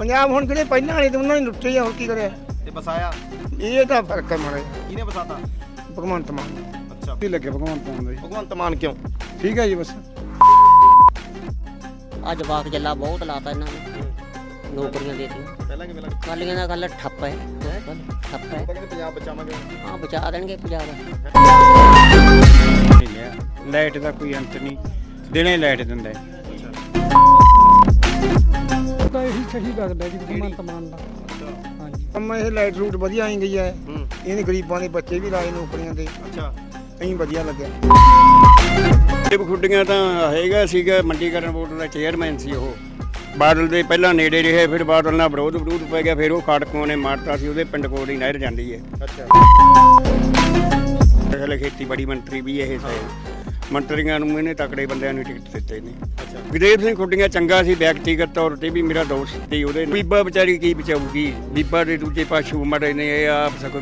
ਪੰਜਾਬ ਹੁਣ ਜਿਹੜੇ ਪਹਿਲਾਂ ਵਾਲੇ ਤੇ ਉਹਨਾਂ ਨੇ ਲੁੱਟੇ ਆ ਹੋਰ ਕੀ ਕਰਿਆ? ਤੇ ਬਸਾਇਆ ਇਹ ਤਾਂ ਫ਼ਰਕ ਹੈ ਮਾਰੇ ਕਿਹਨੇ ਬਸਾਤਾ? ਭਗਵੰਤ ਮਾਨ। ਅੱਛਾ। ਕੀ ਲੱਗੇ ਭਗਵੰਤ ਮਾਨ ਦਾ? ਜੀ ਭਗਵੰਤ ਮਾਨ ਕਿਉਂ? ਠੀਕ ਹੈ ਜੀ ਬਸ। ਅੱਜ ਵਾਕ ਜੱਲਾ ਬਹੁਤ ਲਾਤਾ ਇਹਨਾਂ ਨੇ। ਨੌਕਰੀਆਂ ਦੇਤੀਆਂ। ਪਹਿਲਾਂ ਕਿਵੇਂ ਲੱਗਦਾ ਕਾਲੀਆਂ ਦਾ ਗੱਲ ਠੱਪ ਹੈ। ਠੱਪ ਹੈ। ਪੰਜਾਬ ਬਚਾਵਾਂਗੇ? ਹਾਂ ਬਚਾ ਦੇਣਗੇ ਪੰਜਾਬ। ਲਾਈਟ ਦਾ ਕੋਈ ਅੰਤ ਨਹੀਂ। ਦਿਨੇ ਲਾਈਟ ਦਿੰਦਾ ਹੈ। ਤਾਂ ਇਹੀ ਸਹੀ ਲੱਗਦਾ ਜੀ ਭਗਵੰਤ ਮਾਨ ਦਾ। ਹਾਂਜੀ। ਕੰਮ ਇਹ ਲਾਈਟ ਰੂਟ ਵਧੀਆ ਆਈ ਗਈ ਹੈ। ਹੂੰ। ਇਹਨੇ ਗਰੀਬਾਂ ਦੇ ਬੱਚੇ ਵੀ ਲਾਏ ਨੌਕਰੀਆਂ ਤੇ ਅੱਛਾ। ਐਂ ਵਧੀਆ ਲੱਗਿਆ। ਇਹ ਖੁੱਡੀਆਂ ਤਾਂ ਹੈਗਾ ਸੀਗਾ ਮੰਡੀਕਰਨ ਬੋਰਡ ਦਾ ਚੇਅਰਮੈਨ ਸੀ ਉਹ। ਬਾਦਲ ਦੇ ਪਹਿਲਾਂ ਨੇੜੇ ਰਹੇ ਫਿਰ ਬਾਦਲ ਨਾਲ ਵਿਰੋਧ ਵਿਰੋਧ ਪੈ ਗਿਆ ਫਿਰ ਉਹ ਖਾੜਕੂਆਂ ਨੇ ਮਾਰਤਾ ਸੀ ਉਹਦੇ ਪਿੰਡ ਕੋਲ ਹੀ ਨਹਿਰ ਜਾਂਦੀ ਹੈ। ਅੱਛਾ। ਖੇਤੀਬਾੜੀ ਮੰਤਰੀ ਵੀ ਇਹ ਸੀ। ਮੰਤਰੀਆਂ ਨੂੰ ਇਹਨੇ ਤਕੜੇ ਬੰਦਿਆਂ ਨੂੰ ਟਿਕਟ ਦਿੱਤੇ ਨੇ। ਗੁਰਦੇਵ ਸਿੰਘ ਖੁੱਡੀਆਂ ਚੰਗਾ ਸੀ ਵਿਅਕਤੀਗਤ ਤੌਰ ਤੇ ਵੀ ਮੇਰਾ ਦੋਸਤ ਸੀ, ਉਹਦੇ ਬੀਬਾ ਵਿਚਾਰੀ ਕੀ ਬਚਾਊਗੀ? ਬੀਬਾ ਦੇ ਦੂਜੇ ਪਾਸ਼ੂ ਮੜੇ ਨੇ, ਇਹ ਆਪ ਸਕੋ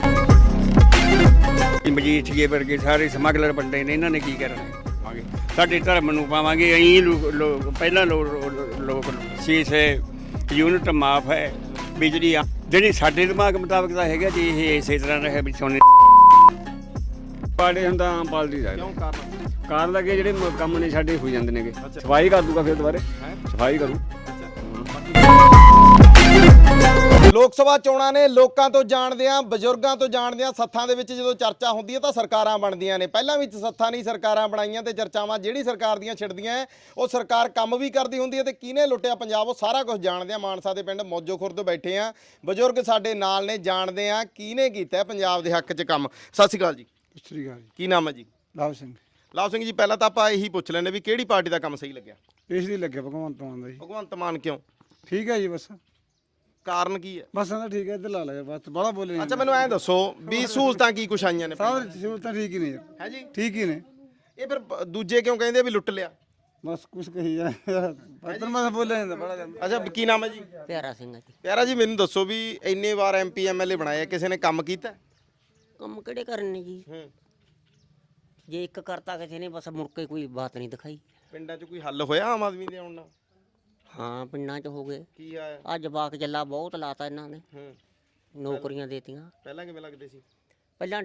ਮਜੀਠੀਏ ਵਰਗੇ ਸਾਰੇ ਸਮਗਲਰ ਬੰਦੇ ਨੇ, ਇਹਨਾਂ ਨੇ ਕੀ ਕਰਨਾ? ਸਾਡੇ ਧਰਮ ਨੂੰ ਪਾਵਾਂਗੇ ਅਹੀਂ ਲੋਕ ਪਹਿਲਾਂ ਲੋਕ ਸੀਸ ਹੈ, ਯੂਨਿਟ ਮਾਫ ਹੈ, ਬਿਜਲੀ ਜਿਹੜੀ ਸਾਡੇ ਦਿਮਾਗ ਮੁਤਾਬਕ ਤਾਂ ਹੈਗਾ ਜੀ, ਇਹ ਇਸੇ ਤਰ੍ਹਾਂ ਰਹੇ ਵੀ ਸੋਨੇ ਪਾੜੇ ਹੁੰਦਾ, ਆਮ ਪਾਲਦੀ ਦਾ ਕਿਉਂ ਕਾਰਨ? ਕਾਰ ਲੱਗੇ ਜਿਹੜੇ ਮ- ਕੰਮ ਨੇ ਸਾਡੇ ਹੋ ਜਾਂਦੇ ਨੇਗੇ। ਸਫ਼ਾਈ ਕਰ ਦੂਗਾ ਫਿਰ ਦੁਬਾਰੇ। ਹੈ? ਸਫ਼ਾਈ ਕਰੂ। ਲੋਕ ਸਭਾ ਚੋਣਾਂ ਨੇ ਲੋਕਾਂ ਤੋਂ ਜਾਣਦੇ ਆ ਬਜ਼ੁਰਗਾਂ ਤੋਂ ਜਾਣਦੇ ਆ ਸੱਥਾਂ ਦੇ ਵਿੱਚ ਜਦੋਂ ਚਰਚਾ ਹੁੰਦੀ ਹੈ ਤਾਂ ਸਰਕਾਰਾਂ ਬਣਦੀਆਂ ਨੇ। ਪਹਿਲਾਂ ਵੀ ਸੱਥਾਂ ਨਹੀਂ ਸਰਕਾਰਾਂ ਬਣਾਈਆਂ ਤੇ ਚਰਚਾਵਾਂ ਜਿਹੜੀ ਸਰਕਾਰ ਦੀਆਂ ਛਿੜਦੀਆਂ ਹੈ, ਉਹ ਸਰਕਾਰ ਕੰਮ ਵੀ ਕਰਦੀ ਹੁੰਦੀ ਹੈ ਤੇ ਕਿਹਨੇ ਲੁੱਟਿਆ ਪੰਜਾਬ ਉਹ ਸਾਰਾ ਕੁਝ ਜਾਣਦੇ ਆ ਮਾਨਸਾ ਦੇ ਪਿੰਡ ਮੌਜੋ ਖੁਰਦ ਬੈਠੇ ਆ ਬਜ਼ੁਰਗ ਸਾਡੇ ਨਾਲ ਨੇ ਜਾਣਦੇ ਆ ਕਿਹਨੇ ਕੀਤਾ ਹੈ ਪੰਜਾਬ ਦੇ ਹੱਕ 'ਚ ਕੰਮ। ਸਤਿ ਸ਼੍ਰੀ ਅਕਾਲ ਜੀ। ਸਤਿ ਸ੍ਰੀ ਅਕਾਲ ਜੀ। ਕੀ ਨਾਮ ਹੈ ਜੀ? ਲਾਭ ਸਿੰਘ। ਲਾਭ ਸਿੰਘ ਜੀ ਪਹਿਲਾਂ ਤਾਂ ਆਪਾਂ ਇਹੀ ਪੁੱਛ ਲੈਂਦੇ ਵੀ ਕਿਹੜੀ ਪਾਰਟੀ ਦਾ ਕੰਮ ਸਹੀ ਲੱਗਿਆ? ਇਸ ਦੀ ਲੱਗੇ ਭਗਵੰਤ ਮਾਨ ਦਾ ਜੀ। ਭਗਵੰਤ ਮਾਨ ਕਿਉਂ? ਠੀਕ ਹੈ ਜੀ ਬਸ। ਕਾਰਨ ਕੀ ਹੈ? ਬਸ ਇਹਦਾ ਠੀਕ ਹੈ ਇੱਧਰ ਲਾ ਲਿਆ ਬਸ ਬੜਾ ਬੋਲੇ ਨਹੀਂ। ਅੱਛਾ ਮੈਨੂੰ ਐਂ ਦੱਸੋ ਵੀ ਸਹੂਲਤਾਂ ਕੀ ਕੁਛ ਆਈਆਂ ਨੇ ਸਾਰੇ ਸਹੂਲਤਾਂ ਠੀਕ ਹੀ ਨੇ ਯਾਰ। ਹੈ ਜੀ? ਠੀਕ ਹੀ ਨੇ। ਇਹ ਫਿਰ ਬ- ਦੂਜੇ ਕਿਉਂ ਕਹਿੰਦੇ ਆ ਵੀ ਲੁੱਟ ਲਿਆ? ਬਸ ਕੁਛ ਕਹੀ ਜਾ ਪਤਰ ਮੈਂ ਬੋਲੇ ਜਾਂਦਾ ਬੜਾ ਜਾਂਦਾ। ਅੱਛਾ ਕੀ ਨਾਮ ਹੈ ਜੀ? ਪਿਆਰਾ ਸਿੰਘ ਹੈ ਜੀ। ਪਿਆਰਾ ਜੀ ਮੈਨੂੰ ਦੱਸੋ ਵੀ ਇੰਨੇ ਵਾਰ ਐਮਪੀ ਐਮਐਲਏ ਬਣਾਏ ਆ, ਕਿਸੇ ਨੇ ਕੰਮ ਕੀਤਾ? ਕੰਮ ਕਿਹੜੇ ਕਰਨੇ ਜੀ? ਹੂੰ। ਜੇ ਇੱਕ ਕਰਤਾ ਕਿਸੇ ਨੇ ਬਸ ਮੁੜ ਕੇ ਕੋਈ ਬਾਤ ਨਹੀਂ ਦਿਖਾਈ। ਪਿੰਡਾਂ 'ਚ ਕੋਈ ਹੱਲ ਹੋਇਆ ਆਮ ਆਦਮੀ ਦੇ ਆਉਣ ਨਾਲ? ਹਾਂ ਪਿੰਡਾਂ 'ਚ ਹੋ ਗਏ। ਕੀ ਆਇਆ ਅੱਜ ਵਾਕ ਜੱਲਾ ਬਹੁਤ ਲਾਤਾ ਇਹਨਾਂ ਨੇ। ਹੂੰ। ਨੌਕਰੀਆਂ ਦੇਤੀਆਂ। ਪਹਿਲਾਂ ਕਿਵੇਂ ਲੱਗਦੇ ਸੀ? ਪਹਿਲਾਂ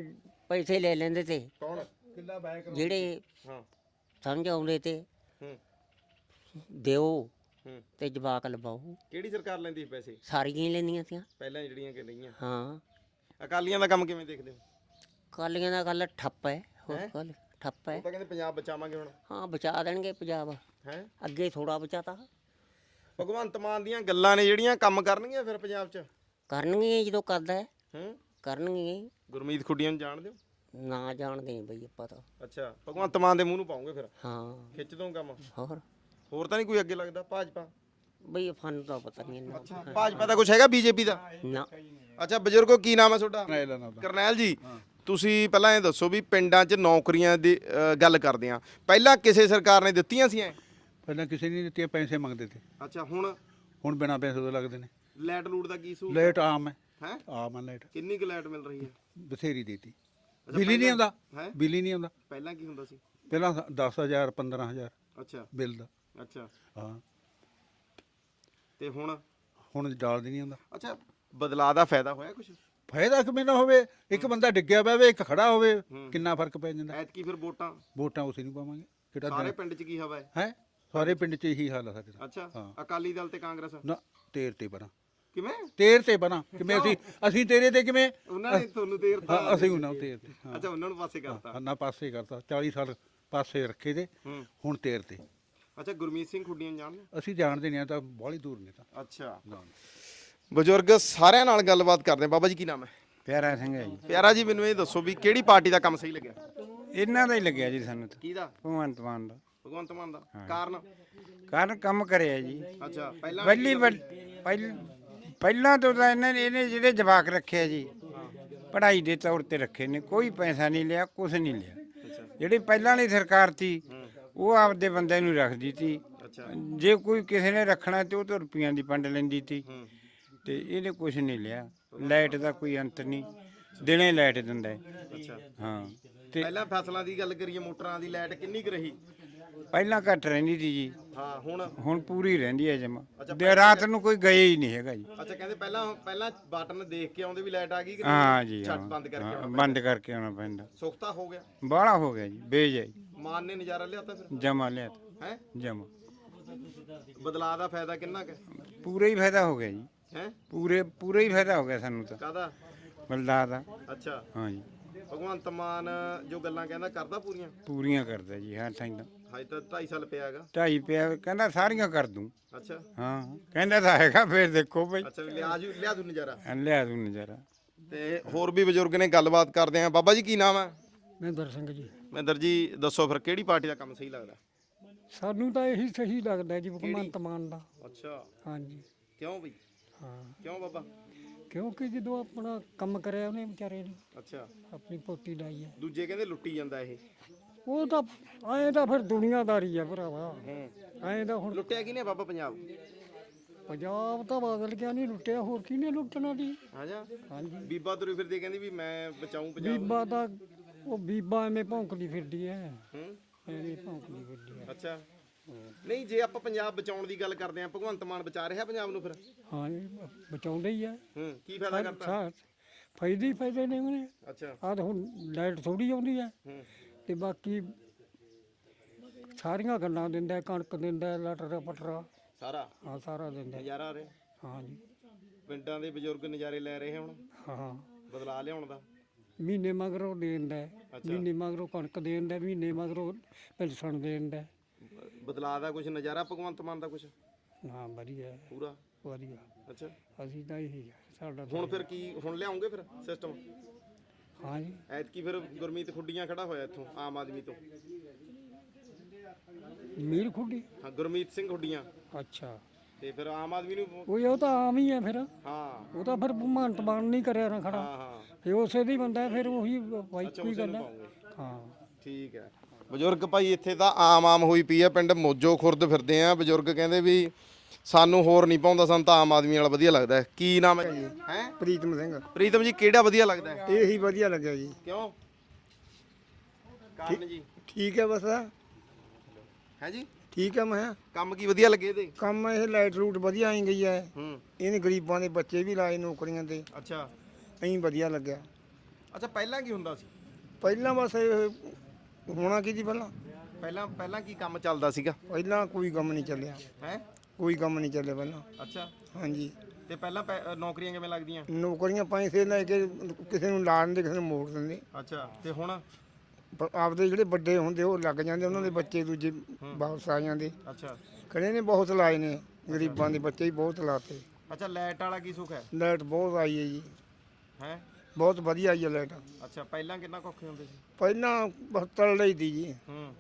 ਪੈਸੇ ਲੈ ਲੈਂਦੇ ਤੇ। ਕੌਣ? ਜਿਹੜੇ ਹਾਂ। ਸਮਝ ਆਉਂਦੇ ਤੇ। ਹੂੰ। ਦਿਓ ਹੂੰ। ਤੇ ਜਵਾਕ ਲਵਾਓ। ਕਿਹੜੀ ਸਰਕਾਰ ਲੈਂਦੀ ਸੀ ਪੈਸੇ? ਸਾਰੀਆਂ ਹੀ ਲੈਂਦੀਆਂ ਸੀਆਂ। ਪਹਿਲਾਂ ਜਿਹੜੀਆਂ ਕਿ ਲਈਆਂ। ਹਾਂ। ਅਕਾਲੀਆਂ ਦਾ ਕੰਮ ਕਿਵੇਂ ਦੇਖਦੇ ਹੋ? ਕਾਲੀਆਂ ਦਾ ਗੱਲ ਠੱਪ ਹੈ। ਹੋਰ ਗੱਲ ਠੱਪ ਹੈ। ਉਹ ਤਾਂ ਕਹਿੰਦੇ ਪੰਜਾਬ ਬਚਾਵਾਂਗੇ ਹੁਣ। ਹਾਂ ਬਚਾ ਦੇਣਗੇ ਪੰਜਾਬ। ਹੈ? ਅੱਗੇ ਥੋੜਾ ਬਚਾਤਾ। ਭਗਵੰਤ ਮਾਨ ਦੀਆਂ ਗੱਲਾਂ ਨੇ ਜਿਹੜੀਆਂ ਕੰਮ ਕਰਨਗੀਆਂ ਫਿਰ ਪੰਜਾਬ 'ਚ? ਕਰਨਗੇ ਜਦੋਂ ਕਰਦਾ ਹੈ। ਹੂੰ? ਕਰਨਗੇ ਗੁਰਮੀਤ ਖੁੱਡੀਆਂ ਨੂੰ ਜਾਣਦੇ ਹੋ ਨਾ ਜਾਣਦੇ ਬਈ ਆਪਾਂ ਤਾਂ। ਅੱਛਾ ਭਗਵੰਤ ਮਾਨ ਦੇ ਮੂੰਹ ਨੂੰ ਪਾਉਂਗੇ ਫਿਰ? ਹਾਂ। ਖਿੱਚ ਦੋ ਕੰਮ? ਹੋਰ? ਹੋਰ ਤਾਂ ਨਹੀਂ ਕੋਈ ਅੱਗੇ ਲੱਗਦਾ ਭਾਜਪਾ? ਬਈ ਫਨ ਦਾ ਪਤਾ ਨਹੀਂ ਇੰਨਾ। ਭਾਜਪਾ ਦਾ ਕੁਝ ਹੈਗਾ ਬੀਜੇਪੀ ਦਾ? ਨਾ। ਅੱਛਾ ਬਜ਼ੁਰਗੋ ਕੀ ਨਾਮ ਹੈ ਤੁਹਾਡਾ। ਕਰਨੈਲ ਜੀ। ਤੁਸੀਂ ਪਹਿਲਾਂ ਇਹ ਦੱਸੋ ਵੀ ਪਿੰਡਾਂ 'ਚ ਨੌਕਰੀਆਂ ਦੀ ਅ, ਗੱਲ ਕਰਦੇ ਆ ਪਹਿਲਾਂ ਕਿਸੇ ਸਰਕਾਰ ਨੇ ਦਿੱਤੀਆਂ ਸੀ ਐ ਪਹਿਲਾਂ ਕਿਸੇ ਨੇ ਦਿੱਤੀਆਂ ਪੈਸੇ ਮੰਗਦੇ ਤੇ ਅੱਛਾ ਹੁਣ? ਹੁਣ ਬਿਨਾਂ ਪੈਸੇ ਤੋਂ ਲੱਗਦੇ ਨੇ। ਲੈਟ ਲੂਟ ਦਾ ਕੀ ਸਹੂਲਤ ਲਾਈਟ ਆਮ ਹੈ। ਹੈ? ਆਮ ਹੈ ਲਾਈਟ। ਕਿੰਨੀ ਕੁ ਲੈਟ ਮਿਲ ਰਹੀ ਹੈ? ਬਥੇਰੀ ਦੇਤੀ। ਬਿੱਲ ਨਹੀਂ ਆਉਂਦਾ। ਹੈ? ਬਿੱਲ ਨਹੀਂ ਆਉਂਦਾ। ਪਹਿਲਾਂ ਕੀ ਹੁੰਦਾ ਸੀ? ਪਹਿਲਾਂ 10000 15000 ਅੱਛਾ। ਬਿੱਲ ਦਾ। ਅੱਛਾ। ਹਾਂ। ਤੇ ਹੁਣ? ਹੁਣ ਡਾਲਦੀ ਨਹੀਂ ਆਉਂਦਾ। ਅੱਛਾ ਬਦਲਾਅ ਦਾ ਫਾਇਦਾ ਹੋਇਆ ਕੁਝ ਫਾਇਦਾ ਕਿਵੇਂ ਨਾ ਹੋਵੇ ਇੱਕ ਬੰਦਾ ਡਿੱਗਿਆ ਪਵੇ ਇੱਕ ਖੜਾ ਹੋਵੇ ਕਿੰਨਾ ਫ਼ਰਕ ਪੈ ਜਾਂਦਾ। ਐਤਕੀ ਫਿਰ ਵੋਟਾਂ? ਵੋਟਾਂ ਉਸੇ ਨੂੰ ਪਾਵਾਂਗੇ। ਕਿਹੜਾ ਸਾਰੇ ਪਿੰਡ 'ਚ ਕੀ ਹਵਾ ਹੈ? ਹੈ? ਸਾਰੇ ਪਿੰਡ 'ਚ ਇਹੀ ਹਾਲ ਆ ਸਾਡੇ ਦਾ ਅੱਛਾ ਹਾਂ। ਅਕਾਲੀ ਦਲ ਤੇ ਕਾਂਗਰਸ? ਨਾ ਤੇਰ ਤੇ ਬਣਾ। ਕਿਵੇਂ? ਤੇਰ ਤੇ ਬਣਾ। ਕਿਵੇਂ ਅਸੀਂ ਅਸੀਂ ਤੇਰੇ ਤੇ ਕਿਵੇਂ? ਉਹਨਾਂ ਨੇ ਤੁਹਾਨੂੰ ਦੇਰ ਹਾਂ, ਅਸੀਂ ਉਹਨਾਂ ਤੇਰ ਤੇ ਹਾਂ। ਅੱਛਾ ਉਹਨਾਂ ਨੂੰ ਪਾਸੇ ਕਰਤਾ। ਹਾਂ, ਨਾ ਪਾਸੇ ਕਰਤਾ। 40 ਸਾਲ ਪਾਸੇ ਰੱਖੇ ਤੇ ਹੂੰ। ਹੁਣ ਤੇਰ ਤੇ। ਅੱਛਾ ਗੁਰਮੀਤ ਸਿੰਘ ਖੁੱਡੀਆਂ ਨੂੰ ਜਾਣਦੇ? ਅਸੀਂ ਜਾਣਦੇ ਨਹੀਂ ਆ ਤਾਂ ਬਾਹਲੀ ਦੂਰ ਨੇ ਤਾਂ। ਅੱਛਾ। ਬਜ਼ੁਰਗ ਸਾਰਿਆਂ ਨਾਲ ਗੱਲਬਾਤ ਕਰਦੇ। ਬਾਬਾ ਜੀ ਕੀ ਨਾਮ ਹੈ? ਪਿਆਰਾ ਸਿੰਘ ਹੈ ਜੀ। ਪਿਆਰਾ ਜੀ ਮੈਨੂੰ ਇਹ ਦੱਸੋ ਵੀ ਕਿਹੜੀ ਪਾਰਟੀ ਦਾ ਕੰਮ ਸਹੀ ਲੱਗਿਆ? ਇਹਨਾਂ ਦਾ ਹੀ ਲੱਗਿਆ ਜੀ ਸਾਨੂੰ ਤਾਂ। ਕਿਹਦਾ ਭਗਵੰਤ ਮਾਨ ਦਾ। ਭਗਵੰਤ ਮਾਨ ਦਾ। ਕਾਰਨ? ਕਾਰਨ ਕੰਮ ਕਰਿਆ ਜੀ। ਅੱਛਾ ਪਹਿਲਾਂ ਪਹਿਲੀ ਵਾਰ- ਪਹਿਲ- ਪਹਿਲਾਂ ਤੋਂ ਤਾਂ ਇਹਨਾਂ ਨੇ ਇਹਨੇ ਜਿਹੜੇ ਜਵਾਕ ਰੱਖਿਆ ਜੀ ਪੜ੍ਹਾਈ ਦੇ ਤੌਰ ਤੇ ਰੱਖੇ ਨੇ ਕੋਈ ਪੈਸਾ ਨਹੀਂ ਲਿਆ ਕੁਝ ਨਹੀਂ ਲਿਆ। ਜਿਹੜੀ ਪਹਿਲਾਂ ਵਾਲੀ ਸਰਕਾਰ ਸੀ ਉਹ ਆਪਦੇ ਬੰਦੇ ਨੂੰ ਰੱਖਦੀ ਸੀ। ਅੱਛਾ। ਜੇ ਕੋਈ ਕਿਸੇ ਨੇ ਰੱਖਣਾ ਤੇ ਉਹ ਤਾਂ ਰੁਪਈਆਂ ਦੀ ਪੰਡ ਲੈਂਦੀ ਸੀ। ਤੇ ਇਹਨੇ ਕੁਝ ਨਹੀਂ ਲਿਆ। ਲਾਈਟ ਦਾ ਕੋਈ ਅੰਤ ਨਹੀਂ। ਦਿਨੇ ਲਾਈਟ ਦਿੰਦਾ ਹੈ। ਅੱਛਾ। ਹਾਂ। ਤੇ ਪਹਿਲਾਂ ਫਸਲਾਂ ਦੀ ਗੱਲ ਕਰੀਏ ਮੋਟਰਾਂ ਦੀ ਲਾਈਟ ਕਿੰਨੀ ਕੁ ਰਹੀ? ਪਹਿਲਾਂ ਘੱਟ ਰਹਿੰਦੀ ਸੀ ਜੀ। ਹਾਂ ਹੁਣ? ਹੁਣ ਪੂਰੀ ਰਹਿੰਦੀ ਹੈ ਜਮਾ। ਦੇ ਰਾਤ ਨੂੰ ਕੋਈ ਗਏ ਹੀ ਨਹੀਂ ਹੈਗਾ ਜੀ। ਅੱਛਾ ਕਹਿੰਦੇ ਪਹਿਲਾਂ ਪਹਿਲਾਂ ਬਟਨ ਦੇਖ ਕੇ ਆਉਂਦੇ ਵੀ ਲਾਈਟ ਆ ਗਈ ਕਿ ਹਾਂ ਜੀ ਹਾਂ। ਬੰਦ ਕਰਕੇ ਹਾਂ, ਆਉਣਾ ਬੰਦ ਕਰਕੇ ਆਉਣਾ ਪੈਂਦਾ। ਸੁਖਤਾ ਹੋ ਗਿਆ। ਬਾਹਲਾ ਹੋ ਗਿਆ ਜੀ ਬੇਜ ਹੈ ਮਾਨ ਨੇ ਨਜ਼ਾਰਾ ਲਿਆਤਾ ਫਿਰ? ਜਮਾ ਲਿਆ ਹੈ? ਜਮਾ। ਬਦਲਾਅ ਦਾ ਫਾਇਦਾ ਕਿੰਨਾ ਕੁ ਪੂਰਾ ਹੀ ਫਾਇਦਾ ਹੋ ਗਿਆ ਜੀ। ਹੈ? ਪੂਰੇ ਪੂਰਾ ਹੀ ਫਾਇਦਾ ਹੋ ਗਿਆ ਸਾਨੂੰ ਤਾਂ। ਕਾਦਾ ਬਲਦਾਰ ਦਾ। ਅੱਛਾ। ਹਾਂ ਜੀ ਭਗਵੰਤ ਮਾਨ ਜੋ ਗੱਲਾਂ ਕਹਿੰਦਾ ਕਰਦਾ ਪੂਰੀਆਂ? ਪੂਰੀਆਂ ਕਰਦਾ ਜੀ ਹਾਂ ਸਾਈਂ ਦਾ ਹਜੇ ਤਾਂ 2.5 ਸਾਲ ਪਿਆ ਹੈਗਾ। ਢਾਈ ਪਿਆ ਕਹਿੰਦਾ ਸਾਰੀਆਂ ਕਰ ਦੂੰ। ਅੱਛਾ। ਹਾਂ ਕਹਿੰਦਾ ਤਾਂ ਹੈਗਾ ਫੇਰ ਦੇਖੋ ਬਈ। ਅੱਛਾ ਵੀ ਲਿਆ ਜੂ ਲਿਆ ਦੂ ਨਜ਼ਾਰਾ। ਲਿਆ ਦੂੰ ਨਜ਼ਾਰਾ। ਤੇ ਹੋਰ ਵੀ ਬਜ਼ੁਰਗ ਨੇ ਗੱਲਬਾਤ ਕਰਦੇ ਆ। ਬਾਬਾ ਜੀ ਕੀ ਨਾਮ ਹੈ ਮਹਿੰਦਰ ਸਿੰਘ ਜੀ। ਮਹਿੰਦਰ ਜੀ ਦੱਸੋ ਫਿਰ ਕਿਹੜੀ ਪਾਰਟੀ ਦਾ ਕੰਮ ਸਹੀ ਲੱਗਦਾ? ਸਾਨੂੰ ਤਾਂ ਇਹੀ ਸਹੀ ਲੱਗਦਾ ਜੀ ਭਗਵੰਤ ਮਾਨ ਦਾ। ਅੱਛਾ। ਹਾਂਜੀ। ਕਿਉਂ ਬਈ? ਹਾਂ ਕਿਉਂ ਬਾਬਾ? ਕਿਉਂਕਿ ਜਦੋਂ ਆਪਣਾ ਕੰਮ ਕਰਿਆ ਉਹਨੇ ਵਿਚਾਰੇ ਨੇ। ਅੱਛਾ। ਆਪਣੀ ਪੋਤੀ ਲਾਈ ਹੈ। ਦੂਜੇ ਕਹਿੰਦੇ ਲੁੱਟੀ ਜਾਂਦਾ ਇਹ। ਉਹ ਤਾਂ ਐਂ ਤਾਂ ਫਿਰ ਦੁਨੀਆਦਾਰੀ ਆ ਭਰਾਵਾ। ਹੂੰ। ਐਂ ਤਾਂ ਹੁਣ ਲੁੱਟਿਆ ਕਿਨੇ ਬਾਬਾ ਪੰਜਾਬ? ਪੰਜਾਬ ਤਾਂ ਬਦਲ ਗਿਆ ਨਹੀਂ ਲੁੱਟਿਆ ਹੋਰ ਕਿਹਨੇ ਲੁੱਟਣਾ ਦੀ ਹਾਂਜੀ ਹਾਂਜੀ। ਬੀਬਾ ਤੁਰੀ ਫਿਰਦੀ ਕਹਿੰਦੀ ਵੀ ਮੈਂ ਬਚਾਉਂ ਪੰਜਾਬ ਬੀਬਾ ਤਾਂ ਉਹ ਬੀਬਾ ਐਵੇਂ ਭੌਂਕਦੀ ਫਿਰਦੀ ਐ ਹੂੰ। ਐਵੇਂ ਭੌਂਕਦੀ ਫਿਰਦੀ ਐ ਅੱਛਾ। ਨਹੀਂ ਜੇ ਆਪਾਂ ਪੰਜਾਬ ਬਚਾਉਣ ਦੀ ਗੱਲ ਕਰਦੇ ਆ ਭਗਵੰਤ ਮਾਨ ਬਚਾ ਰਿਹਾ ਪੰਜਾਬ ਨੂੰ ਫਿਰ? ਹਾਂ ਜੀ ਬਚਾਉਂਦੇ ਹੀ ਆ। ਹੂੰ ਕੀ ਫਾਇਦਾ ਕਰਤਾ? ਫਾਇਦੇ ਹੀ ਫਾਇਦੇ ਨੇ ਉਹਨੇ। ਅੱਛਾ। ਆਹ ਤਾਂ ਹੁਣ ਲਾਈਟ ਥੋੜੀ ਆਉਂਦੀ ਹੂੰ। ਤੇ ਬਾਕੀ ਸਾਰੀਆਂ ਗੱਲਾਂ ਦਿੰਦਾ ਹੈ, ਕਣਕ ਦਿੰਦਾ ਹੈ, ਲਟਰਾ ਪਟਰਾ। ਸਾਰਾ? ਹਾਂ ਸਾਰਾ ਦਿੰਦਾ। ਹੈ। ਨਜ਼ਾਰਾ ਆ ਰਿਹਾ? ਹਾਂ ਜੀ। ਪਿੰਡਾਂ ਦੇ ਬਜ਼ੁਰਗ ਨਜ਼ਾਰੇ ਲੈ ਰਹੇ ਹੁਣ? ਹਾਂ ਬਦਲਾ ਲਿਆਉਣ ਦਾ? ਮਹੀਨੇ ਮਗਰੋਂ ਦੇਂਦਾ ਹੈ, ਮਹੀਨੇ ਮਗਰੋਂ ਕਣਕ ਦੇਂਦਾ ਮਹੀਨੇ ਮਗਰੋਂ ਪੈਨਸ਼ਨ ਦੇਂਦਾ ਬਦਲਾ ਦਾ ਕੁਝ ਨਜ਼ਾਰਾ ਭਗਵੰਤ ਮਾਨ ਦਾ ਕੁਝ ਹਾਂ ਵਧੀਆ। ਪੂਰਾ? ਵਧੀਆ। ਅੱਛਾ। ਅਸੀਂ ਤਾਂ ਇਹੀ ਆ, ਸਾਡਾ ਤਾਂ ਹੁਣ ਫਿਰ ਕੀ ਹੁਣ ਲਿਆਉਂਗੇ ਫਿਰ ਸਿਸਟਮ ਹਾਂ ਜੀ। ਐਤਕੀ ਫਿਰ ਗੁਰਮੀਤ ਖੁੱਡੀਆਂ ਖੜਾ ਹੋਇਆ ਇੱਥੋਂ ਆਮ ਆਦਮੀ ਤੋਂ। ਮੀਰ ਖੁੱਡੀ? ਹਾਂ ਗੁਰਮੀਤ ਸਿੰਘ ਖੁੱਡੀਆਂ। ਅੱਛਾ। ਤੇ ਫਿਰ ਆਮ ਆਦਮੀ ਨੂੰ ਉਹ ਉਹ ਤਾਂ ਆਮ ਹੀ ਹੈ ਫਿਰ। ਹਾਂ। ਉਹ ਤਾਂ ਫਿਰ ਭਗਵੰਤ ਮਾਨ ਨਹੀਂ ਕਰਿਆ ਨਾ ਖੜਾ। ਹਾਂ ਹਾਂ। ਫਿਰ ਉਸੇ ਦੀ ਬੰਦਾ ਹੈ, ਫਿਰ ਉਹੀ ਵਾਈ ਕੋਈ ਗੱਲ ਹੈ ਪਾਉਂਗੇ। ਹਾਂ। ਠੀਕ ਹੈ। ਬਜ਼ੁਰਗ ਭਾਈ ਇੱਥੇ ਤਾਂ ਆਮ ਆਮ ਹੋਈ ਪਈ ਹੈ ਪਿੰਡ ਮੋਜੋ ਖੁਰਦ ਫਿਰਦੇ ਆ। ਬਜ਼ੁਰਗ ਕਹਿੰਦੇ ਵੀ ਸਾਨੂੰ ਹੋਰ ਨਹੀਂ ਪਾਉਂਦਾ ਸਾਨੂੰ ਤਾਂ ਆਮ ਆਦਮੀ ਵਾਲਾ ਵਧੀਆ ਲੱਗਦਾ ਹੈ। ਕੀ ਨਾਮ ਹੈ ਜੀ? ਹੈ? ਪ੍ਰੀਤਮ ਸਿੰਘ। ਪ੍ਰੀਤਮ ਜੀ ਕਿਹੜਾ ਵਧੀਆ ਲੱਗਦਾ ਹੈ? ਇਹੀ ਵਧੀਆ ਲੱਗਿਆ ਜੀ। ਕਿਉਂ? ਕਾਰਨ ਜੀ? ਠੀਕ ਹੈ ਬਸ। ਹੈ ਜੀ? ਠੀਕ ਹੈ ਮੈਂ। ਕੰਮ ਕੀ ਵਧੀਆ ਲੱਗੇ ਇਹਦੇ? ਕੰਮ ਇਹ ਲਾਈਟ ਰੂਟ ਵਧੀਆ ਆਈ ਗਈ ਹੈ। ਹੂੰ। ਇਹਨੇ ਗਰੀਬਾਂ ਦੇ ਬੱਚੇ ਵੀ ਲਾਏ ਨੌਕਰੀਆਂ ਤੇ। ਅੱਛਾ। ਐਂ ਵਧੀਆ ਲੱਗਿਆ। ਅੱਛਾ ਪਹਿਲਾਂ ਕੀ ਹੁੰਦਾ ਸੀ? ਪਹਿਲਾਂ ਬਸ ਇਹ ਹੋਣਾ ਕੀ ਜੀ ਪਹਿਲਾਂ? ਪਹਿਲਾਂ ਪਹਿਲਾਂ ਕੀ ਕੰਮ ਚੱਲਦਾ ਸੀਗਾ? ਪਹਿਲਾਂ ਕੋਈ ਕੰਮ ਨਹੀਂ ਚੱਲਿਆ। ਹੈ? ਕੋਈ ਕੰਮ ਨਹੀਂ ਚੱਲਿਆ ਪਹਿਲਾਂ। ਅੱਛਾ। ਹਾਂਜੀ। ਤੇ ਪਹਿਲਾਂ ਪੈ- ਨੌਕਰੀਆਂ ਕਿਵੇਂ ਲੱਗਦੀਆਂ? ਨੌਕਰੀਆਂ ਪੈਸੇ ਲੈ ਕੇ ਕਿਸੇ ਨੂੰ ਲਾ ਦਿੰਦੇ ਕਿਸੇ ਨੂੰ ਮੋੜ ਦਿੰਦੇ। ਅੱਛਾ। ਤੇ ਹੁਣ? ਪਰ ਆਪਦੇ ਜਿਹੜੇ ਵੱਡੇ ਹੁੰਦੇ ਉਹ ਲੱਗ ਜਾਂਦੇ ਉਹਨਾਂ ਦੇ ਬੱਚੇ ਦੂਜੇ ਵਾਪਸ ਆ ਜਾਂਦੇ। ਅੱਛਾ। ਖੜੇ ਨੇ ਬਹੁਤ ਲਾਏ ਨੇ ਗਰੀਬਾਂ ਦੇ ਬੱਚੇ ਵੀ ਬਹੁਤ ਲਾਤੇ। ਅੱਛਾ ਲਾਈਟ ਵਾਲਾ ਕੀ ਸੁੱਖ ਹੈ? ਲਾਈਟ ਬਹੁਤ ਆਈ ਹੈ ਜੀ। ਹੈ? ਬਹੁਤ ਵਧੀਆ ਆਈ ਹੈ ਲਾਈਟ ਅੱਛਾ ਪਹਿਲਾਂ ਕਿੰਨਾ ਕੁੱਖੇ ਹੁੰਦੇ ਸੀ? ਪਹਿਲਾਂ ਬਹੁਤ ਤਲ ਲਈ ਦੀ ਜੀ। ਹੂੰ।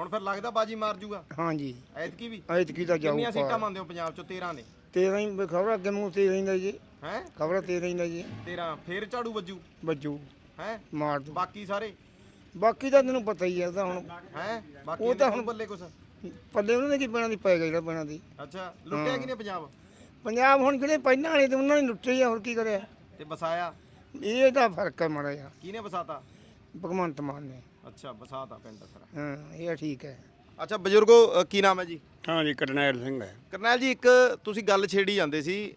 ਹੁਣ ਫਿਰ ਲੱਗਦਾ ਬਾਜੀ ਮਾਰ ਜੂਗਾ? ਹਾਂਜੀ ਐਤਕੀ ਵੀ? ਐਤਕੀ ਤਾਂ ਕਿੰਨੀਆਂ ਸੀਟਾਂ ਮੰਨਦੇ ਹੋ ਪੰਜਾਬ ਚੋਂ? 13 ਨੇ। 13 ਹੀ ਖਬਰ ਅੱਗੇ ਨੂੰ 13 ਹੀ ਦਾ ਜੀ। ਹੈ? ਖਬਰ 13 ਹੀ ਦਾ ਜੀ। 13 ਫੇਰ ਝਾੜੂ ਵੱਜੂ? ਬੱਜੂ ਹੈ? ਮਾਰ ਦੂ। ਬਾਕੀ ਸਾਰੇ? ਬਾਕੀ ਤਾਂ ਤੈਨੂੰ ਪਤਾ ਹੀ ਹੈ ਉਹਦਾ ਹੁਣ ਹੈ? ਬਾਕੀ ਉਹ ਤਾਂ ਹੁਣ ਬੱਲੇ ਕੁਛ। ਪੱਲੇ ਉਹਨਾਂ ਦੇ ਕੀ ਪੈਣਾ ਦੀ ਪੈ ਗਿਆ ਜਿਹੜਾ ਪੈਣਾ ਦੀ ਅੱਛਾ ਲੁੱਟਿਆ ਕਿਨੇ ਪੰਜਾਬ? ਪੰਜਾਬ ਹੁਣ ਜਿਹੜੇ ਪਹਿਲਾਂ ਵਾਲੇ ਤੇ ਉਹਨਾਂ ਨੇ ਲੁੱਟੇ ਆ ਹੋਰ ਕੀ ਕਰਿਆ? ਤੇ ਵਸਾਇਆ? ਇਹ ਤਾਂ ਫ਼ਰਕ ਹੈ ਮਾੜਾ ਜਿਹਾ। ਕਿਹਨੇ ਵਸਾਤਾ? ਭਗਵੰਤ ਮਾਨ ਨੇ। ਅੱਛਾ ਵਸਾਤਾ ਪਿੰਡ ਸਾਰਾ ਹਾਂ ਇਹ ਠੀਕ ਹੈ। ਅੱਛਾ ਬਜ਼ੁਰਗੋ ਅ, ਕੀ ਨਾਮ ਹੈ ਜੀ? ਹਾਂ ਜੀ ਕਰਨੈਲ ਸਿੰਘ ਹੈ। ਕਰਨੈਲ ਜੀ ਇੱਕ ਤੁਸੀਂ ਗੱਲ ਛੇੜੀ ਜਾਂਦੇ ਸੀ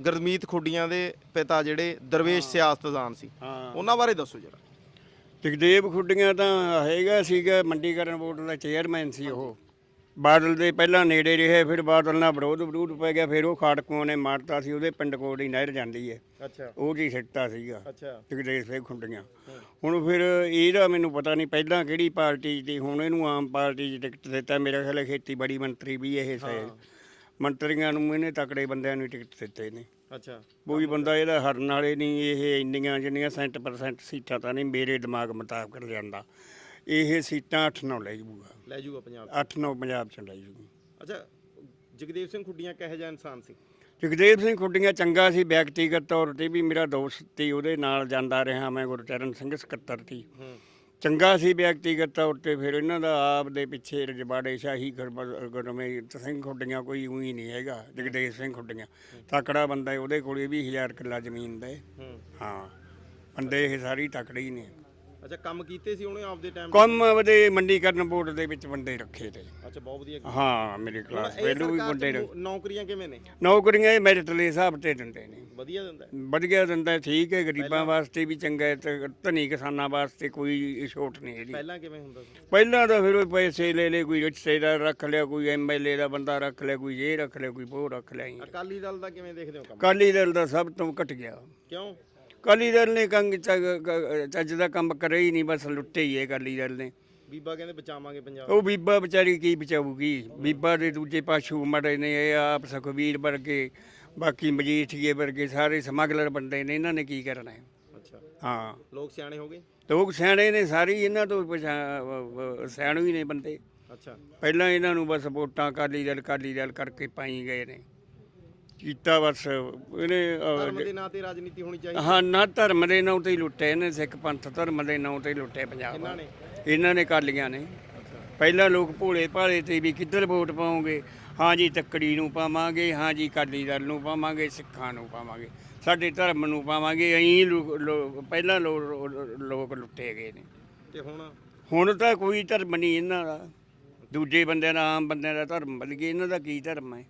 ਗੁਰਮੀਤ ਖੁੱਡੀਆਂ ਦੇ ਪਿਤਾ ਜਿਹੜੇ ਦਰਵੇਸ਼ ਸਿਆਸਤਦਾਨ ਸੀ। ਹਾਂ। ਉਹਨਾਂ ਬਾਰੇ ਦੱਸੋ ਜਰਾ। ਜਗਦੇਵ ਖੁੱਡੀਆਂ ਤਾਂ ਹੈਗਾ ਸੀਗਾ ਮੰਡੀਕਰਨ ਬੋਰਡ ਦਾ ਚੇਅਰਮੈਨ ਸੀ ਉਹ। ਬਾਦਲ ਦੇ ਪਹਿਲਾਂ ਨੇੜੇ ਰਹੇ ਫਿਰ ਬਾਦਲ ਨਾਲ ਵਿਰੋਧ ਵਿਰੋਧ ਪੈ ਗਿਆ ਫਿਰ ਉਹ ਖਾੜਕੂਆਂ ਨੇ ਮਾਰਤਾ ਸੀ ਉਹਦੇ ਪਿੰਡ ਕੋਲ ਹੀ ਨਹਿਰ ਜਾਂਦੀ ਹੈ। ਅੱਛਾ। ਉਹ ਜੀ ਸਿੱਟਾ ਸੀਗਾ। ਅੱਛਾ। ਜਗਦੇਵ ਸਿੰਘ ਖੁੰਡੀਆਂ ਹੁਣ ਫਿਰ ਇਹਦਾ ਮੈਨੂੰ ਪਤਾ ਨਹੀਂ ਪਹਿਲਾਂ ਕਿਹੜੀ ਪਾਰਟੀ ਸੀ ਹੁਣ ਇਹਨੂੰ ਆਮ ਪਾਰਟੀ 'ਚ ਟਿਕਟ ਦਿੱਤਾ। ਮੇਰਾ ਖਿਆਲ ਖੇਤੀਬਾੜੀ ਮੰਤਰੀ ਵੀ ਇਹ ਸੇ ਮੰਤਰੀਆਂ ਨੂੰ ਇਹਨੇ ਤਕੜੇ ਬੰਦਿਆਂ ਨੂੰ ਟਿਕਟ ਦਿੱਤੇ ਨੇ। ਅੱਛਾ। ਕੋਈ ਬੰਦਾ ਇਹਦਾ ਹਰਨ ਵਾਲੇ ਨਹੀਂ ਇਹ ਇੰਨੀਆਂ ਜਿੰਨੀਆਂ 100% ਸੀਟਾਂ ਤਾਂ ਨਹੀਂ ਮੇਰੇ ਦਿਮਾਗ ਮੁਤਾਬਕ ਜਾਂਦਾ ਇਹ ਸੀਟਾਂ 8-9 ਲੈ ਜੂਗਾ ਲੈ ਜੂਗਾ ਪੰਜਾਬ 8-9 ਪੰਜਾਬ ਚ ਲੈ ਜੂਗੀ। ਅੱਛਾ ਜਗਦੇਵ ਸਿੰਘ ਖੁੱਡੀਆਂ ਕਿਹੋ ਜਿਹਾ ਇਨਸਾਨ ਸੀ? ਜਗਦੇਵ ਸਿੰਘ ਖੁੱਡੀਆਂ ਚੰਗਾ ਸੀ ਵਿਅਕਤੀਗਤ ਤੌਰ ਤੇ ਵੀ ਮੇਰਾ ਦੋਸਤ ਸੀ ਉਹਦੇ ਨਾਲ ਜਾਂਦਾ ਰਿਹਾ ਮੈਂ ਗੁਰਚਰਨ ਸਿੰਘ ਸਕੱਤਰ ਸੀ ਚੰਗਾ ਸੀ ਵਿਅਕਤੀਗਤ ਤੌਰ ਤੇ ਫਿਰ ਇਹਨਾਂ ਦਾ ਆਪ ਦੇ ਪਿੱਛੇ ਰਜਵਾੜੇ ਸ਼ਾਹੀ ਗੁਰਮੀਤ ਸਿੰਘ ਖੁੱਡੀਆਂ ਕੋਈ ਉਹੀ ਨਹੀਂ ਹੈਗਾ ਜਗਦੇਵ ਸਿੰਘ ਖੁੱਡੀਆਂ। ਤਕੜਾ ਬੰਦਾ ਹੈ, ਉਹਦੇ ਕੋਲੇ ਵੀ 1000 ਕਿੱਲਾ ਜ਼ਮੀਨ ਦਾ ਹਾਂ ਬੰਦੇ ਇਹ ਸਾਰੀ ਤਕੜੇ ਹੀ ਨੇ। ਅੱਛਾ ਕੰਮ ਕੀਤੇ ਸੀ ਉਹਨੇ ਆਪਦੇ ਟਾਈਮ ਕੰਮ ਉਹਦੇ ਮੰਡੀਕਰਨ ਬੋਰਡ ਦੇ ਵਿੱਚ ਬੰਦੇ ਰੱਖੇ ਤੇ ਅੱਛਾ ਬਹੁਤ ਵਧੀਆ ਕੀਤਾ। ਹਾਂ ਮੇਰੇ ਕਲਾਸ ਇਹ ਪਹਿਲੂ ਵੀ ਸਰਕਾਰ ਬੰਦੇ ਚ ਰੱਖੇ। ਨੌਕਰੀਆਂ ਕਿਵੇਂ ਨੇ ਨੌਕਰੀਆਂ ਇਹ ਮੈਰਿਟ ਦੇ ਹਿਸਾਬ ਤੇ ਦਿੰਦੇ ਨੇ ਵਧੀਆ ਦਿੰਦਾ ਹੈ? ਵਧੀਆ ਦਿੰਦਾ ਠੀਕ ਹੈ ਗਰੀਬਾਂ ਵਾਸਤੇ ਵੀ ਚੰਗਾ ਹੈ ਤੇ ਧਨੀ ਕਿਸਾਨਾਂ ਵਾਸਤੇ ਕੋਈ ਛੋਟ ਨਹੀਂ ਇਹਦੀ ਪਹਿਲਾਂ ਕਿਵੇਂ ਹੁੰਦਾ ਸੀ ਪਹਿਲਾਂ ਤਾਂ ਫਿਰ ਉਹ ਪੈਸੇ ਲੈ ਲੈ ਕੋਈ ਰਿਸ਼ਤੇਦਾਰ ਰੱਖ ਲਿਆ ਕੋਈ ਐਮਐਲਏ ਦਾ ਬੰਦਾ ਰੱਖ ਲਿਆ ਕੋਈ ਇਹ ਰੱਖ ਲਿਆ ਕੋਈ ਉਹ ਰੱਖ ਲਿਆ। ਅਕਾਲੀ ਦਲ ਦਾ ਕਿਵੇਂ ਦੇਖਦੇ ਹੋ ਕੰਮ ਅਕਾਲੀ ਦਲ ਦਾ ਸਭ ਤੋਂ ਘਟ ਗਿਆ ਕਿਉਂ ਅਕਾਲੀ ਦਲ ਨੇ ਕੰਗ ਚੱਜ- ਦਾ ਕੰਮ ਕਰਿਆ ਹੀ ਨਹੀਂ ਬਸ ਲੁੱਟੇ ਹੀ ਹੈ ਅਕਾਲੀ ਦਲ ਨੇ। ਬੀਬਾ ਕਹਿੰਦੇ ਬਚਾਵਾਂਗੇ ਪੰਜਾਬ। ਉਹ ਬੀਬਾ ਵਿਚਾਰੀ ਕੀ ਬਚਾਊਗੀ? ਬੀਬਾ ਦੇ ਦੂਜੇ ਪਾਸ਼ੂ ਮੜੇ ਨੇ ਇਹ ਆਪ ਸੁਖਬੀਰ ਵਰਗੇ ਬਾਕੀ ਮਜੀਠੀਏ ਵਰਗੇ ਸਾਰੇ ਸਮਗਲਰ ਬੰਦੇ ਨੇ ਇਹਨਾਂ ਨੇ ਕੀ ਕਰਨਾ ਹੈ? ਅੱਛਾ। ਹਾਂ। ਲੋਕ ਸਿਆਣੇ ਹੋ ਗਏ? ਲੋਕ ਸਿਆਣੇ ਨੇ ਸਾਰੇ ਇਹਨਾਂ ਤੋਂ ਸਿਆਣੂ ਹੀ ਨੇ ਬੰਦੇ। ਅੱਛਾ। ਪਹਿਲਾਂ ਇਹਨਾਂ ਨੂੰ ਬਸ ਵੋਟਾਂ ਅਕਾਲੀ ਦਲ ਅਕਾਲੀ ਦਲ ਕਰਕੇ ਪਾਈ ਗਏ ਨੇ। ਕੀਤਾ ਬਸ ਇਹਨੇ ਅਹ, ਧਰਮ ਦੇ ਨਾਂ ਤੇ ਰਾਜਨੀਤੀ ਹੋਣੀ ਚਾਹੀਦੀ ਹਾਂ। ਨਾ ਧਰਮ ਦੇ ਨਾਂ ਤੇ ਹੀ ਲੁੱਟੇ ਇਹਨੇ ਸਿੱਖ ਪੰਥ ਧਰਮ ਦੇ ਨਾਂ ਤੇ ਹੀ ਲੁੱਟੇ ਪੰਜਾਬ। ਇਹਨਾਂ ਨੇ? ਇਹਨਾਂ ਨੇ ਕਾਲੀਆਂ ਨੇ। ਪਹਿਲਾਂ ਲੋਕ ਭੋਲੇ ਭਾਲੇ ਤੇ ਵੀ ਕਿੱਧਰ ਵੋਟ ਪਾਉਂਗੇ? ਹਾਂ ਜੀ ਤੱਕੜੀ ਨੂੰ ਪਾਵਾਂਗੇ ਹਾਂ ਜੀ ਅਕਾਲੀ ਦਲ ਨੂੰ ਪਾਵਾਂਗੇ ਸਿੱਖਾਂ ਨੂੰ ਪਾਵਾਂਗੇ ਸਾਡੇ ਧਰਮ ਨੂੰ ਪਾਵਾਂਗੇ ਐਂ ਪਹਿਲਾਂ ਲੋ- ਲੋਕ ਲੁੱਟੇ ਗਏ ਨੇ। ਤੇ ਹੁਣ? ਹੁਣ ਤਾਂ ਕੋਈ ਧਰਮ ਨਹੀਂ ਇਹਨਾਂ ਦਾ। ਦੂਜੇ ਬੰਦਿਆਂ ਦਾ ਆਮ ਬੰਦਿਆਂ ਦਾ ਧਰਮ ਗਿਆ। ਇਹਨਾਂ ਦਾ ਕੀ ਧਰਮ ਹੈ?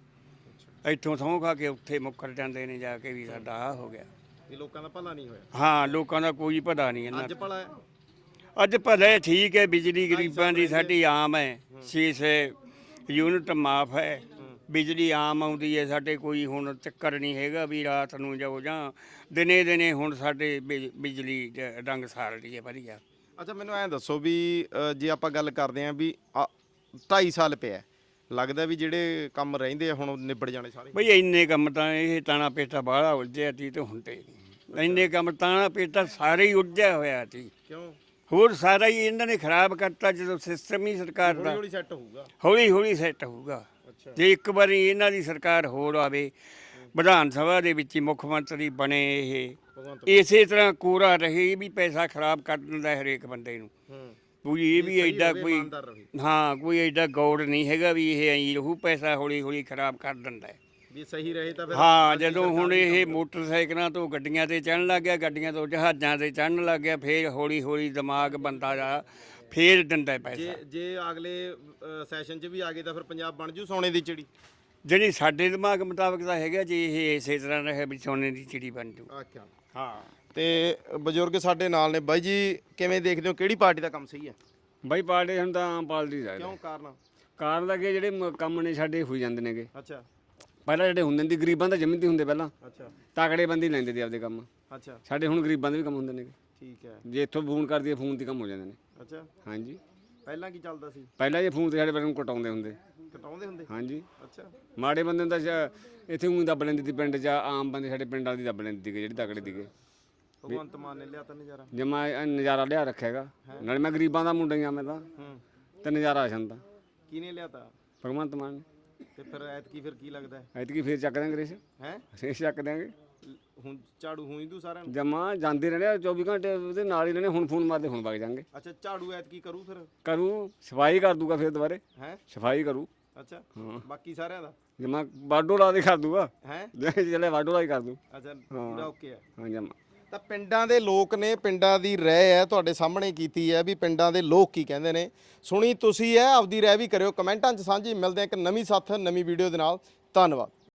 ਇੱਥੋਂ ਸਹੁੰ ਖਾ ਕੇ ਉੱਥੇ ਮੁੱਕਰ ਜਾਂਦੇ ਨੇ ਜਾ ਕੇ ਵੀ ਸਾਡਾ ਆ ਹੋ ਗਿਆ। ਇਹ ਲੋਕਾਂ ਦਾ ਭਲਾ ਨਹੀਂ ਹੋਇਆ? ਹਾਂ ਲੋਕਾਂ ਦਾ ਕੋਈ ਪਤਾ ਨਹੀਂ ਇਹਨਾਂ ਅੱਜ ਭਲਾ ਹੈ? ਅੱਜ ਭਲੇ ਠੀਕ ਹੈ ਬਿਜਲੀ ਗਰੀਬਾਂ ਦੀ ਸਾਡੀ ਆਮ ਹੈ 600 ਯੂਨਿਟ ਮਾਫ ਹੈ ਬਿਜਲੀ ਆਮ ਆਉਂਦੀ ਹੈ ਸਾਡੇ ਕੋਈ ਹੁਣ ਚੱਕਰ ਨਹੀਂ ਹੈਗਾ ਵੀ ਰਾਤ ਨੂੰ ਜਾਓ ਜਾਂ ਦਿਨੇ ਦਿਨੇ ਹੁਣ ਸਾਡੇ ਬਿਜ- ਬਿਜਲੀ ਰੰਗ ਸਾਰ ਰਹੀ ਹੈ ਵਧੀਆ। ਅੱਛਾ ਮੈਨੂੰ ਐਂ ਦੱਸੋ ਵੀ ਜੇ ਆਪਾਂ ਗੱਲ ਕਰਦੇ ਆਂ ਵੀ 2.5 ਸਾਲ ਪਿਆ ਲੱਗਦਾ ਵੀ ਜਿਹੜੇ ਕੰਮ ਰਹਿੰਦੇ ਆ ਹੁਣ ਨਿਬੜ ਜਾਣੇ ਸਾਰੇ। ਬਈ ਇੰਨੇ ਕੰਮ ਤਾਂ ਇਹ ਤਾਣਾ ਪੇਟਾ ਬਾਹਲਾ ਉਲਝਿਆ ਸੀ ਤੇ ਹੁੰਦੇ ਨਹੀਂ ਇੰਨੇ ਕੰਮ ਤਾਣਾ ਪੇਟਾ ਸਾਰੇ ਹੀ ਉਲਝਿਆ ਹੋਇਆ ਸੀ। ਕਿਉਂ? ਹੋਰ ਸਾਰਾ ਹੀ ਇਹਨਾਂ ਨੇ ਖਰਾਬ ਕਰਤਾ ਜਦੋਂ ਸਿਸਟਮ ਹੀ ਸਰਕਾਰ ਹੌਲੀ ਦਾ। ਹੌਲੀ ਸੈੱਟ ਹੋਊਗਾ। ਹੌਲੀ ਹੌਲੀ ਸੈੱਟ ਹੋਊਗਾ। ਅੱਛਾ। ਜੇ ਇੱਕ ਵਾਰੀ ਇਹਨਾਂ ਦੀ ਸਰਕਾਰ ਹੋਰ ਆਵੇ ਵਿਧਾਨ ਸਭਾ ਦੇ ਵਿੱਚ ਹੀ ਮੁੱਖ ਮੰਤਰੀ ਬਣੇ ਇਹ। ਭਗਵੰਤ ਇਸੇ ਤਰ੍ਹਾਂ ਕੋਰਾ ਰਹੇ ਵੀ ਪੈਸਾ ਖਰਾਬ ਕਰ ਦਿੰਦਾ ਹਰੇਕ ਬੰਦੇ ਨੂੰ। ਹੂੰ। ਕੋਈ ਇਹ ਵੀ ਐਡਾ ਕੋਈ ਰਹੇ। ਹਾਂ ਕੋਈ ਐਡਾ ਗੌੜ ਨਹੀਂ ਹੈਗਾ ਵੀ ਇਹ ਐਂ ਰਹੂ ਪੈਸਾ ਹੌਲੀ ਹੌਲੀ ਖਰਾਬ ਕਰ ਦਿੰਦਾ ਹੈ। ਵੀ ਸਹੀ ਰਹੇ ਤਾਂ ਫਿਰ ਹਾਂ ਜਦੋਂ ਹੁਣ ਇਹ ਮੋਟਰਸਾਈਕਲਾਂ ਤੋਂ ਗੱਡੀਆਂ ਤੇ ਚੜਨ ਲੱਗ ਗਿਆ ਗੱਡੀਆਂ ਤੋਂ ਜਹਾਜ਼ਾਂ ਤੇ ਚੜਨ ਲੱਗ ਗਿਆ ਫੇਰ ਹੌਲੀ ਹੌਲੀ ਦਿਮਾਗ ਬੰਦਾ ਜਾ ਫੇਰ ਦਿੰਦਾ ਹੈ ਜੇ ਪੈਸਾ। ਜੇ ਅਗਲੇ ਸੈਸ਼ਨ 'ਚ ਵੀ ਆ ਗਏ ਤਾਂ ਫਿਰ ਪੰਜਾਬ ਬਣ ਜੂ ਸੋਨੇ ਦੀ ਚਿੜੀ। ਜਿਹੜੀ ਸਾਡੇ ਦਿਮਾਗ ਮੁਤਾਬਕ ਤਾਂ ਹੈਗਾ ਜੀ ਇਹ ਇਸੇ ਤਰ੍ਹਾਂ ਰਹੇ ਵੀ ਸੋਨੇ ਦੀ ਚਿੜੀ ਬਣ ਜੂ। ਆਖਿਆ ਹਾਂ। ਤੇ ਬਜ਼ੁਰਗ ਸਾਡੇ ਨਾਲ ਨੇ। ਬਾਈ ਜੀ ਕਿਵੇਂ ਦੇਖਦੇ ਹੋ? ਕਿਹੜੀ ਪਾਰਟੀ ਦਾ ਕੰਮ ਸਹੀ ਹੈ? ਬਾਈ ਪਾਰਟੀ ਹੁਣ ਤਾਂ ਆਮ ਪਾਰਟੀ ਦਾ ਕਿਉਂ? ਕਾਰਨ? ਕਾਰਨ ਦਾ ਕਿ ਜਿਹੜੇ ਮ- ਕੰਮ ਨੇ ਸਾਡੇ ਹੋਈ ਜਾਂਦੇ ਨੇਗੇ। ਅੱਛਾ। ਪਹਿਲਾਂ ਜਿਹੜੇ ਹੁੰਦੇ ਨੇ ਗਰੀਬਾਂ ਦਾ ਜ਼ਮੀਨ ਤੇ ਹੁੰਦੇ ਪਹਿਲਾਂ। ਅੱਛਾ। ਤਾਕੜੇ ਬੰਦੇ ਹੀ ਲੈਂਦੇ ਸੀ ਆਪਦੇ ਕੰਮ। ਅੱਛਾ। ਸਾਡੇ ਹੁਣ ਗਰੀਬਾਂ ਦੇ ਵੀ ਕੰਮ ਹੁੰਦੇ ਨੇਗੇ। ਠੀਕ ਹੈ। ਜੇ ਇੱਥੋਂ ਫੋਨ ਕਰਦੀ ਹੈ ਫੋਨ ਤੇ ਕੰਮ ਹੋ ਜਾਂਦੇ ਨੇ। ਅੱਛਾ। ਹਾਂਜੀ। ਪਹਿਲਾਂ ਕੀ ਚੱਲਦਾ ਸੀ? ਪਹਿਲਾਂ ਜੇ ਫੋਨ ਤੇ ਸਾਡੇ ਬੰਦੇ ਨੂੰ ਕਟਾਉਂਦੇ ਹੁੰਦੇ। ਕਟਾਉਂਦੇ ਹੁੰਦੇ? ਹਾਂਜੀ। ਅੱਛਾ। ਮਾੜੇ ਬੰਦੇ ਨੂੰ ਤਾਂ ਸ਼ਾ- ਇੱਥੇ ਊਂ ਦੱਬ ਲੈਂਦੀ ਸੀ ਪਿੰਡ 'ਚ ਆਮ ਬੰਦੇ ਸਾਡੇ ਪਿੰਡਾਂ ਦੀ ਦੱਬ ਲੈਂਦੀ ਸੀ ਜਿਹੜੀ ਤਕੜੇ ਦੀਗੇ ਭਗਵੰਤ ਮਾਨ ਨੇ ਲਿਆ ਤਾਂ ਨਜ਼ਾਰਾ। ਜਮਾ ਨਜ਼ਾਰਾ ਲਿਆ ਰੱਖਿਆ ਹੈਗਾ ਨਾਲੇ ਮੈਂ ਗਰੀਬਾਂ ਦਾ ਮੁੰਡਾ ਹੀ ਆ ਮੈਂ ਤਾਂ। ਹੂੰ। ਤੇ ਨਜ਼ਾਰਾ ਆ ਜਾਂਦਾ ਕਿਹਨੇ ਲਿਆ ਤਾਂ? ਭਗਵੰਤ ਮਾਨ ਨੇ। ਤੇ ਫਿਰ ਐਤਕੀ ਫਿਰ ਕੀ ਲੱਗਦਾ? ਹੈ ਐਤਕੀ ਫੇਰ ਚੱਕ ਦਾਂਗੇ ਰੇਸ। ਹੈ? ਰੇਸ ਚੱਕ ਦਾਂਗੇ ਹੁਣ ਝਾੜੂ ਹੋਈ ਦੂ ਸਾਰਿਆਂ ਨੂੰ? ਜਮਾ ਜਾਂਦੇ ਰਹਿੰਦੇ ਆ 24 ਘੰਟੇ ਉਹਦੇ ਨਾਲ ਹੀ ਰਹਿੰਦੇ ਹੁਣ ਫੋਨ ਮਾਰਦੇ ਹੁਣ ਵਗ ਜਾਾਂਗੇ। ਅੱਛਾ ਝਾੜੂ ਐਤਕੀ ਕਰੂ ਫਿਰ? ਕਰੂ ਸਫ਼ਾਈ ਕਰ ਦੂਗਾ ਫਿਰ ਦੁਬਾਰੇ। ਹੈ? ਸਫ਼ਾਈ ਕਰੂ। ਅੱਛਾ ਬਾਕੀ ਸਾਰਿਆਂ ਦਾ? ਜਮਾ ਵਾਡੋ ਲਾ ਦੇ ਕਰ ਦੂਗਾ। ਹੈ? ਜੇ ਚਲੇ ਵਾਡੋ ਲਾ ਹੀ ਕਰ ਦੂ। ਅੱਛਾ ਪੂਰਾ ਓਕੇ ਹੈ ਹਾਂ ਜਮਾ। ਤਾਂ ਪਿੰਡਾਂ ਦੇ ਲੋਕ ਨੇ, ਪਿੰਡਾਂ ਦੀ ਰਹਿ ਹੈ, ਤੁਹਾਡੇ ਸਾਹਮਣੇ ਕੀਤੀ ਹੈ ਵੀ ਪਿੰਡਾਂ ਦੇ ਲੋਕ ਕੀ ਕਹਿੰਦੇ ਨੇ। ਸੁਣੀ ਤੁਸੀਂ ਹੈ ਆਪਦੀ ਰਹਿ ਵੀ ਕਰਿਓ, ਕਮੈਂਟਾਂ 'ਚ ਸਾਂਝੀ। ਮਿਲਦੇ ਹਾਂ ਇੱਕ ਨਵੀਂ ਸਾਥ, ਨਵੀਂ ਵੀਡੀਓ ਦੇ ਨਾਲ। ਧੰਨਵਾਦ।